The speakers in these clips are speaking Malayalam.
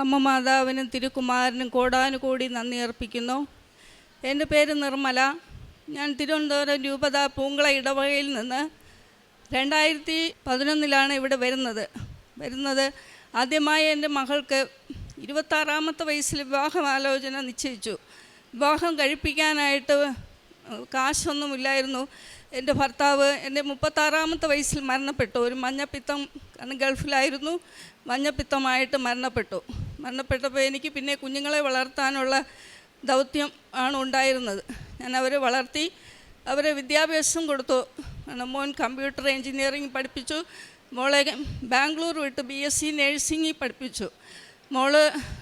അമ്മ മാതാവിനും തിരുക്കുമാരനും കോടാനുകൂടി നന്ദി അർപ്പിക്കുന്നു. എന്റെ പേര് നിർമ്മല. ഞാൻ തിരുവനന്തപുരം രൂപത പൂങ്കള ഇടവകയിൽ നിന്ന് രണ്ടായിരത്തി പതിനൊന്നിലാണ് ഇവിടെ വരുന്നത്. വരുന്നത് ആദ്യമായി എന്റെ മകൾക്ക് ഇരുപത്താറാമത്തെ വയസ്സിൽ വിവാഹം ആലോചന നിശ്ചയിച്ചു. വിവാഹം കഴിപ്പിക്കാനായിട്ട് കാശൊന്നുമില്ലായിരുന്നു. എന്റെ ഭർത്താവ് എന്റെ മുപ്പത്താറാമത്തെ വയസ്സിൽ മരണപ്പെട്ടു. ഒരു മഞ്ഞപ്പിത്തം ഗൾഫിലായിരുന്നു. മഞ്ഞപ്പിത്തമായിട്ട് മരണപ്പെട്ടു. മരണപ്പെട്ടപ്പോൾ എനിക്ക് പിന്നെ കുഞ്ഞുങ്ങളെ വളർത്താനുള്ള ദൗത്യം ആണ് ഉണ്ടായിരുന്നത്. ഞാൻ അവരെ വളർത്തി അവരെ വിദ്യാഭ്യാസം കൊടുത്തു. മോൻ കമ്പ്യൂട്ടർ എൻജിനീയറിംഗ് പഠിപ്പിച്ചു. മോളെ ബാംഗ്ലൂർ വിട്ട് ബി എസ് സി നേഴ്സിംഗ് പഠിപ്പിച്ചു. മോൾ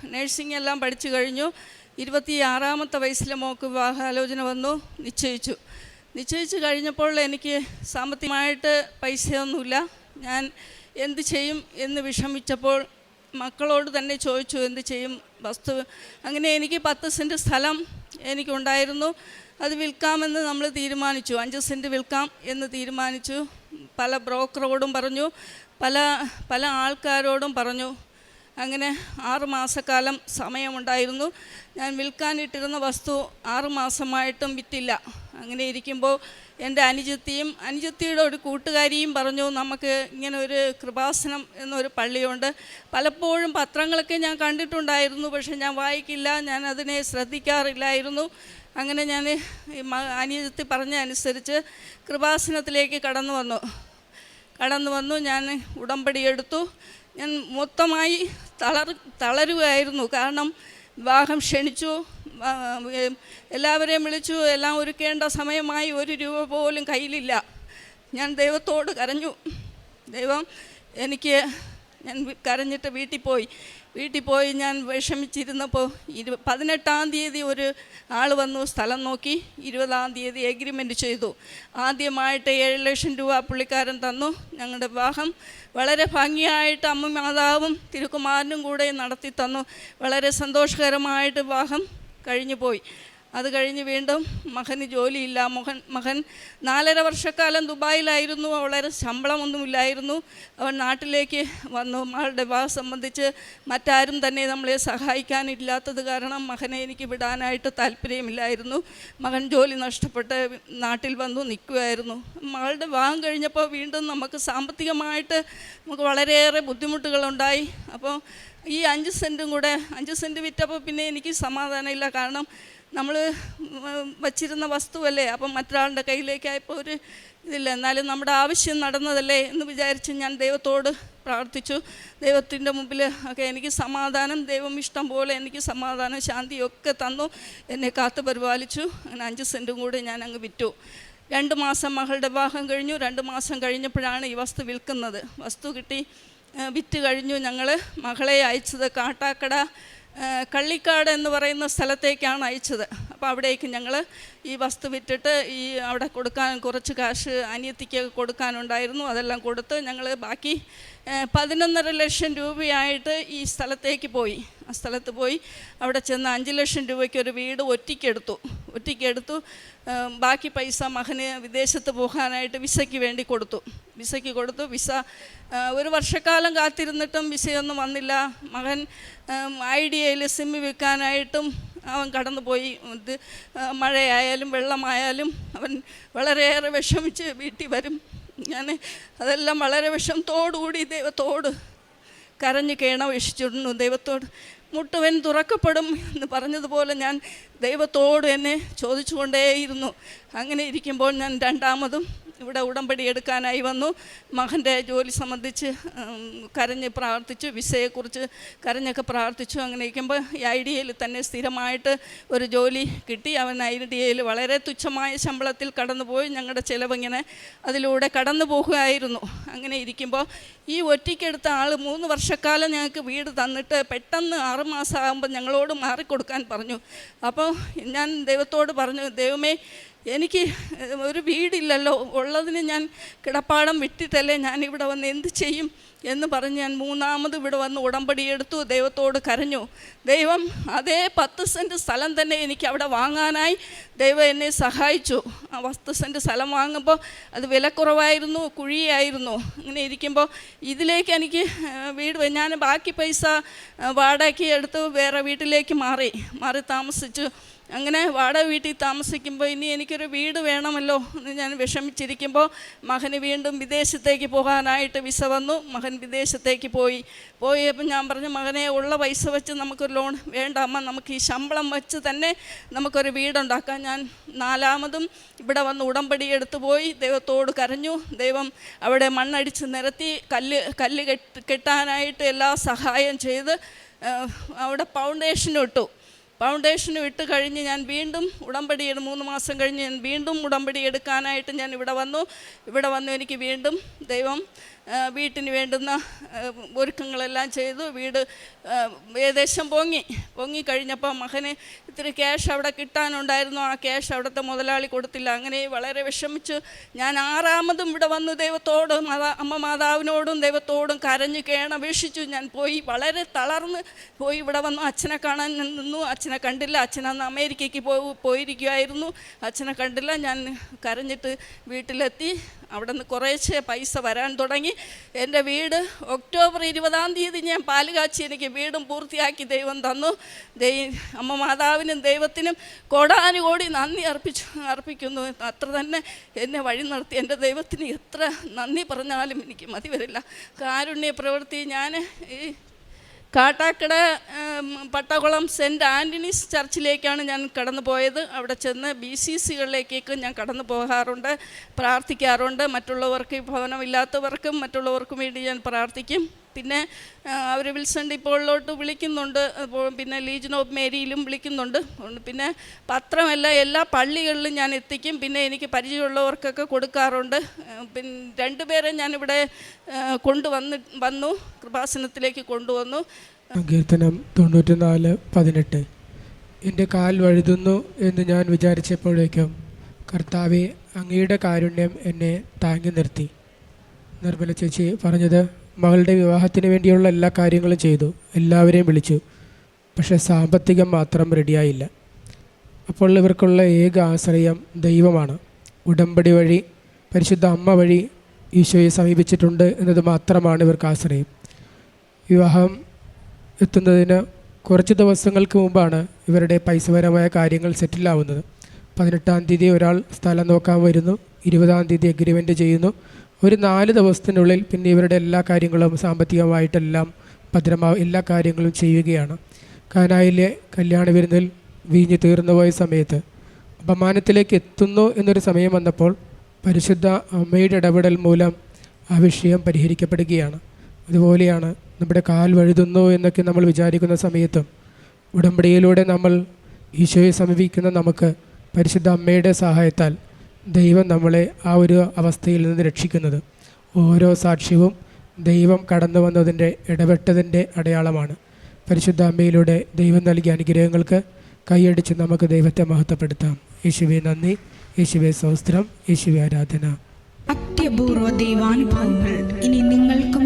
നേഴ്സിംഗ് എല്ലാം പഠിച്ചു കഴിഞ്ഞു. ഇരുപത്തി ആറാമത്തെ വയസ്സിലെ മോക്ക് വിവാഹാലോചന വന്നു നിശ്ചയിച്ചു. നിശ്ചയിച്ചു കഴിഞ്ഞപ്പോൾ എനിക്ക് സാമ്പത്തികമായിട്ട് പൈസയൊന്നുമില്ല. ഞാൻ എന്ത് ചെയ്യും എന്ന് വിഷമിച്ചപ്പോൾ മക്കളോട് തന്നെ ചോദിച്ചു എന്ത് ചെയ്യും? വസ്തു അങ്ങനെ എനിക്ക് പത്ത് സെന്റ് സ്ഥലം എനിക്കുണ്ടായിരുന്നു. അത് വിൽക്കാമെന്ന് നമ്മൾ തീരുമാനിച്ചു. അഞ്ച് സെന്റ് വിൽക്കാം എന്ന് തീരുമാനിച്ചു. പല ബ്രോക്കറോടും പറഞ്ഞു. പല പല ആൾക്കാരോടും പറഞ്ഞു. അങ്ങനെ ആറ് മാസക്കാലം സമയമുണ്ടായിരുന്നു. ഞാൻ വിൽക്കാനിട്ടിരുന്ന വസ്തു ആറ് മാസമായിട്ടും വിറ്റില്ല. അങ്ങനെ ഇരിക്കുമ്പോൾ എന്റെ അനുജത്തിയും അനുജത്തിയുടെ ഒരു കൂട്ടുകാരിയും പറഞ്ഞു നമുക്ക് ഇങ്ങനെ ഒരു കൃപാസനം എന്നൊരു പള്ളിയുണ്ട്. പലപ്പോഴും പത്രങ്ങളൊക്കെ ഞാൻ കണ്ടിട്ടുണ്ടായിരുന്നു പക്ഷെ ഞാൻ വായിക്കില്ല ഞാൻ അതിനെ ശ്രദ്ധിക്കാറില്ലായിരുന്നു. അങ്ങനെ ഞാൻ അനുജത്തി പറഞ്ഞ അനുസരിച്ച് കൃപാസനത്തിലേക്ക് കടന്നു വന്നു. കടന്നു വന്നു ഞാൻ ഉടമ്പടി എടുത്തു. ഞാൻ മൊത്തമായി തളർ തളരുകയായിരുന്നു. കാരണം വിവാഹം ക്ഷണിച്ചു എല്ലാവരെയും വിളിച്ചു എല്ലാം ഒരുക്കേണ്ട സമയമായി ഒരു രൂപ പോലും കയ്യിലില്ല. ഞാൻ ദൈവത്തോട് കരഞ്ഞു. ദൈവം എനിക്ക് ഞാൻ കരഞ്ഞിട്ട് വീട്ടിൽ പോയി. വീട്ടിൽ പോയി ഞാൻ വിഷമിച്ചിരുന്നപ്പോൾ ഇരു പതിനെട്ടാം തീയതി ഒരു ആൾ വന്നു സ്ഥലം നോക്കി. ഇരുപതാം തീയതി എഗ്രിമെന്റ് ചെയ്തു. ആദ്യമായിട്ട് ഏഴ് ലക്ഷം രൂപ പുള്ളിക്കാരൻ തന്നു. ഞങ്ങളുടെ വിവാഹം വളരെ ഭംഗിയായിട്ട് അമ്മ മാതാവും തിരുക്കുമാരനും കൂടെ നടത്തി തന്നു. വളരെ സന്തോഷകരമായിട്ട് വിവാഹം കഴിഞ്ഞു പോയി അത് കഴിഞ്ഞ് വീണ്ടും മകന് ജോലിയില്ല. മകൻ മകൻ നാലര വർഷക്കാലം ദുബായിലായിരുന്നു. വളരെ ശമ്പളമൊന്നുമില്ലായിരുന്നു. അവൻ നാട്ടിലേക്ക് വന്നു. മകളുടെ വിവാഹം സംബന്ധിച്ച് മറ്റാരും തന്നെ നമ്മളെ സഹായിക്കാനില്ലാത്തത് കാരണം മകനെ എനിക്ക് വിടാനായിട്ട് താല്പര്യമില്ലായിരുന്നു. മകൻ ജോലി നഷ്ടപ്പെട്ട് നാട്ടിൽ വന്നു നിൽക്കുമായിരുന്നു മകളുടെ വിവാഹം കഴിഞ്ഞപ്പോൾ വീണ്ടും നമുക്ക് സാമ്പത്തികമായിട്ട് നമുക്ക് വളരെയേറെ ബുദ്ധിമുട്ടുകളുണ്ടായി. അപ്പോൾ ഈ അഞ്ച് സെന്റും കൂടെ അഞ്ച് സെന്റ് വിറ്റപ്പോൾ പിന്നെ എനിക്ക് സമാധാനമില്ല. കാരണം നമ്മൾ വച്ചിരുന്ന വസ്തുവല്ലേ? അപ്പം മറ്റൊരാളുടെ കയ്യിലേക്കായപ്പോൾ ഒരു ഇതില്ല. എന്നാലും നമ്മുടെ ആവശ്യം നടന്നതല്ലേ എന്ന് വിചാരിച്ച് ഞാൻ ദൈവത്തോട് പ്രാർത്ഥിച്ചു. ദൈവത്തിന്റെ മുമ്പിൽ ഒക്കെ എനിക്ക് സമാധാനം ദൈവം ഇഷ്ടം പോലെ എനിക്ക് സമാധാനം ശാന്തിയൊക്കെ തന്നു. എന്നെ കാത്തു പരിപാലിച്ചു. അങ്ങനെ അഞ്ച് സെന്റും കൂടി ഞാൻ അങ്ങ് വിറ്റു. രണ്ട് മാസം മകളുടെ വിവാഹം കഴിഞ്ഞു. രണ്ട് മാസം കഴിഞ്ഞപ്പോഴാണ് ഈ വസ്തു വിൽക്കുന്നത്. വസ്തു കിട്ടി വിറ്റ് കഴിഞ്ഞു ഞങ്ങൾ മകളെ അയച്ചത് കാട്ടാക്കട. കള്ളിക്കാട് എന്ന് പറയുന്ന സ്ഥലത്തേക്കാണ് അയച്ചത്. അപ്പോൾ അവിടേക്ക് ഞങ്ങൾ ഈ വസ്തു വിറ്റിട്ട് ഈ അവിടെ കൊടുക്കാൻ കുറച്ച് കാശ് അനിയത്തിക്ക് കൊടുക്കാനുണ്ടായിരുന്നു. അതെല്ലാം കൊടുത്ത് ഞങ്ങൾ ബാക്കി പതിനൊന്നര ലക്ഷം രൂപയായിട്ട് ഈ സ്ഥലത്തേക്ക് പോയി. ആ സ്ഥലത്ത് പോയി അവിടെ ചെന്ന് അഞ്ച് ലക്ഷം രൂപയ്ക്ക് ഒരു വീട് ഒറ്റയ്ക്കെടുത്തു. ഒറ്റയ്ക്കെടുത്തു ബാക്കി പൈസ മകന് വിദേശത്ത് പോകാനായിട്ട് വിസയ്ക്ക് വേണ്ടി കൊടുത്തു. വിസയ്ക്ക് കൊടുത്തു. വിസ ഒരു വർഷക്കാലം കാത്തിരുന്നിട്ടും വിസയൊന്നും വന്നില്ല. മകൻ ഐഡിയയിൽ സിമ്മ് വിൽക്കാനായിട്ടും അവൻ കടന്നുപോയി. ഇത് മഴയായാലും വെള്ളമായാലും അവൻ വളരെയേറെ വിഷമിച്ച് വീട്ടിൽ വരും. ഞാൻ അതെല്ലാം വളരെ വിഷമത്തോടുകൂടി ദൈവത്തോട് കരഞ്ഞു കേണപേക്ഷിച്ചിരുന്നു ദൈവത്തോട് മുട്ടുവൻ തുറക്കപ്പെടും എന്ന് പറഞ്ഞതുപോലെ ഞാൻ ദൈവത്തോട് എന്നെ ചോദിച്ചുകൊണ്ടേയിരുന്നു. അങ്ങനെ ഇരിക്കുമ്പോൾ ഞാൻ രണ്ടാമതും ഇവിടെ ഉടമ്പടി എടുക്കാനായി വന്നു. മകന്റെ ജോലി സംബന്ധിച്ച് കരഞ്ഞ് പ്രാർത്ഥിച്ചു വിസയെക്കുറിച്ച് കരഞ്ഞൊക്കെ പ്രാർത്ഥിച്ചു. അങ്ങനെ ഇരിക്കുമ്പോൾ ഐ ഡി എയിൽ തന്നെ സ്ഥിരമായിട്ട് ഒരു ജോലി കിട്ടി. അവൻ ഐ ഡി എയിൽ വളരെ തുച്ഛമായ ശമ്പളത്തിൽ കടന്നുപോയി. ഞങ്ങളുടെ ചിലവിങ്ങനെ അതിലൂടെ കടന്നു പോകുകയായിരുന്നു. അങ്ങനെ ഇരിക്കുമ്പോൾ ഈ ഒറ്റയ്ക്കെടുത്ത ആൾ മൂന്ന് വർഷക്കാലം ഞങ്ങൾക്ക് വീട് തന്നിട്ട് പെട്ടെന്ന് ആറുമാസം ആകുമ്പോൾ ഞങ്ങളോട് മാറിക്കൊടുക്കാൻ പറഞ്ഞു. അപ്പോൾ ഞാൻ ദൈവത്തോട് പറഞ്ഞു ദൈവമേ എനിക്ക് ഒരു വീടില്ലല്ലോ ഉള്ളതിന് ഞാൻ കിടപ്പാടം വിട്ടിട്ടല്ലേ ഞാൻ ഇവിടെ വന്ന് എന്ത് ചെയ്യും എന്ന് പറഞ്ഞ് ഞാൻ മൂന്നാമത് ഇവിടെ വന്ന് ഉടമ്പടി എടുത്തു ദൈവത്തോട് കരഞ്ഞു. ദൈവം അതേ പത്ത് സെന്റ് സ്ഥലം തന്നെ എനിക്ക് അവിടെ വാങ്ങാനായി ദൈവം എന്നെ സഹായിച്ചു. ആ പത്ത് സെന്റ് സ്ഥലം വാങ്ങുമ്പോൾ അത് വിലക്കുറവായിരുന്നു കുഴിയായിരുന്നു. ഇങ്ങനെ ഇരിക്കുമ്പോൾ ഇതിലേക്ക് എനിക്ക് വീട് ഞാൻ ബാക്കി പൈസ വാടകയ്ക്ക് എടുത്ത് വേറെ വീട്ടിലേക്ക് മാറി. മാറി താമസിച്ചു. അങ്ങനെ വാടക വീട്ടിൽ താമസിക്കുമ്പോൾ ഇനി എനിക്കൊരു വീട് വേണമല്ലോ എന്ന് ഞാൻ വിഷമിച്ചിരിക്കുമ്പോൾ മകന് വീണ്ടും വിദേശത്തേക്ക് പോകാനായിട്ട് വിസ വന്നു. മകൻ വിദേശത്തേക്ക് പോയി. പോയപ്പോൾ ഞാൻ പറഞ്ഞു മകനെ ഉള്ള പൈസ വെച്ച് നമുക്കൊരു ലോൺ വേണ്ട. അമ്മ നമുക്ക് ഈ ശമ്പളം വെച്ച് തന്നെ നമുക്കൊരു വീടുണ്ടാക്കാം. ഞാൻ നാലാമതും ഇവിടെ വന്ന് ഉടമ്പടി എടുത്തു പോയി. ദൈവത്തോട് കരഞ്ഞു. ദൈവം അവിടെ മണ്ണടിച്ച് നിരത്തി കല്ല് കല്ല് കെട്ട് കെട്ടാനായിട്ട് എല്ലാ സഹായം ചെയ്ത് അവിടെ ഫൗണ്ടേഷനും ഇട്ടു. ഫൗണ്ടേഷന് വിട്ട് കഴിഞ്ഞ് ഞാൻ വീണ്ടും ഉടമ്പടി മൂന്ന് മാസം കഴിഞ്ഞ് ഞാൻ വീണ്ടും ഉടമ്പടി എടുക്കാനായിട്ട് ഞാൻ ഇവിടെ വന്നു. ഇവിടെ വന്നു എനിക്ക് വീണ്ടും ദൈവം വീട്ടിന് വേണ്ടുന്ന ഒരുക്കങ്ങളെല്ലാം ചെയ്തു. വീട് ഏകദേശം പൊങ്ങി. പൊങ്ങി കഴിഞ്ഞപ്പോൾ മകന് ഇത്തിരി ക്യാഷ് അവിടെ കിട്ടാനുണ്ടായിരുന്നു. ആ ക്യാഷ് അവിടുത്തെ മുതലാളി കൊടുത്തില്ല. അങ്ങനെ വളരെ വിഷമിച്ചു. ഞാൻ ആറാമതും ഇവിടെ വന്നു. ദൈവത്തോടും മാതാ അമ്മ മാതാവിനോടും ദൈവത്തോടും കരഞ്ഞു കേണപേക്ഷിച്ചു. ഞാൻ പോയി വളരെ തളർന്ന് പോയി ഇവിടെ വന്നു. അച്ഛനെ കാണാൻ നിന്നു. നിന്നു അച്ഛനെ കണ്ടില്ല. അച്ഛൻ അന്ന് അമേരിക്കയ്ക്ക് പോ പോയിരിക്കുമായിരുന്നു അച്ഛനെ കണ്ടില്ല. ഞാൻ കരഞ്ഞിട്ട് വീട്ടിലെത്തി. അവിടെ നിന്ന് കുറേശ്ശെ പൈസ വരാൻ തുടങ്ങി. എന്റെ വീട് ഒക്ടോബർ ഇരുപതാം തീയതി ഞാൻ പാൽ കാച്ചി എനിക്ക് വീടും പൂർത്തിയാക്കി ദൈവം തന്നു. ദൈ അമ്മ മാതാവിനും ദൈവത്തിനും കോടാനുകോടി നന്ദി അർപ്പിച്ചു അർപ്പിക്കുന്നു. അത്ര തന്നെ എന്നെ വഴി നടത്തി. എന്റെ ദൈവത്തിന് എത്ര നന്ദി പറഞ്ഞാലും എനിക്ക് മതി വരില്ല. കാരുണ്യ പ്രവൃത്തി ഞാൻ ഈ കാട്ടാക്കട പട്ടകുളം സെന്റ് ആന്റണീസ് ചർച്ചിലേക്കാണ് ഞാൻ കടന്നു പോയത്. അവിടെ ചെന്ന് ബി സി സികളിലേക്കൊക്കെ ഞാൻ കടന്നു പോകാറുണ്ട് പ്രാർത്ഥിക്കാറുണ്ട്. മറ്റുള്ളവർക്ക് ഭവനമില്ലാത്തവർക്കും മറ്റുള്ളവർക്കും വേണ്ടി ഞാൻ പ്രാർത്ഥിക്കും. പിന്നെ അവർ വിൽസൺ ഡിപ്പോളിലോട്ട് വിളിക്കുന്നുണ്ട്. പിന്നെ ലീജൻ ഓഫ് മേരിയിലും വിളിക്കുന്നുണ്ട്. പിന്നെ പത്രമല്ല എല്ലാ പള്ളികളിലും ഞാൻ എത്തിക്കും. പിന്നെ എനിക്ക് പരിചയമുള്ളവർക്കൊക്കെ കൊടുക്കാറുണ്ട്. പിന്നെ രണ്ടുപേരെ ഞാനിവിടെ കൊണ്ടുവന്ന് വന്നു കൃപാസനത്തിലേക്ക് കൊണ്ടുവന്നു. സങ്കീർത്തനം തൊണ്ണൂറ്റിനാല് പതിനെട്ട്. എന്റെ കാൽ വഴുതുന്നു എന്ന് ഞാൻ വിചാരിച്ചപ്പോഴേക്കും കർത്താവെ അങ്ങയുടെ കാരുണ്യം എന്നെ താങ്ങി നിർത്തി. നിർമ്മല ചേച്ചി പറഞ്ഞത് മകളുടെ വിവാഹത്തിന് വേണ്ടിയുള്ള എല്ലാ കാര്യങ്ങളും ചെയ്തു. എല്ലാവരെയും വിളിച്ചു. പക്ഷേ സാമ്പത്തികം മാത്രം റെഡിയായില്ല. അപ്പോൾ ഇവർക്കുള്ള ഏക ആശ്രയം ദൈവമാണ്. ഉടമ്പടി വഴി പരിശുദ്ധ അമ്മ വഴി ഈശോയെ സമീപിച്ചിട്ടുണ്ട് എന്നത് മാത്രമാണ് ഇവർക്ക് ആശ്രയം. വിവാഹം എത്തുന്നതിന് കുറച്ച് ദിവസങ്ങൾക്ക് മുമ്പാണ് ഇവരുടെ പൈസപരമായ കാര്യങ്ങൾ സെറ്റിലാവുന്നത്. പതിനെട്ടാം തീയതി ഒരാൾ സ്ഥലം നോക്കാൻ വരുന്നു. ഇരുപതാം തീയതി എഗ്രിമെന്റ് ചെയ്യുന്നു. ഒരു നാല് ദിവസത്തിനുള്ളിൽ പിന്നെ ഇവരുടെ എല്ലാ കാര്യങ്ങളും സാമ്പത്തികമായിട്ടെല്ലാം ഭദ്രമാ എല്ലാ കാര്യങ്ങളും ചെയ്യുകയാണ്. കാനായിലെ കല്യാണ വിരുന്നിൽ വീഞ്ഞ് തീർന്നു പോയ സമയത്ത് അപമാനത്തിലേക്ക് എത്തുന്നു എന്നൊരു സമയം വന്നപ്പോൾ പരിശുദ്ധ അമ്മയുടെ ഇടപെടൽ മൂലം ആ വിഷയം പരിഹരിക്കപ്പെടുകയാണ്. അതുപോലെയാണ് നമ്മുടെ കാൽ വഴുതുന്നു എന്നൊക്കെ നമ്മൾ വിചാരിക്കുന്ന സമയത്തും ഉടമ്പടിയിലൂടെ നമ്മൾ ഈശോയെ സമീപിക്കുന്ന നമുക്ക് പരിശുദ്ധ അമ്മയുടെ സഹായത്താൽ ദൈവം നമ്മളെ ആ ഒരു അവസ്ഥയിൽ നിന്ന് രക്ഷിക്കുന്നത്. ഓരോ സാക്ഷ്യവും ദൈവം കടന്നു വന്നതിന്റെ ഇടപെട്ടതിന്റെ അടയാളമാണ്. പരിശുദ്ധ അമ്മയിലൂടെ ദൈവം നൽകിയ അനുഗ്രഹങ്ങൾക്ക് കൈയടിച്ച് നമുക്ക് ദൈവത്തെ മഹത്വപ്പെടുത്താം. യേശുവെ നന്ദി യേശുവെ സൗസ്ത്രം യേശുവെ ആരാധന. അത്യപൂർവ ദൈവാനുഭവങ്ങൾ ഇനി നിങ്ങൾക്കും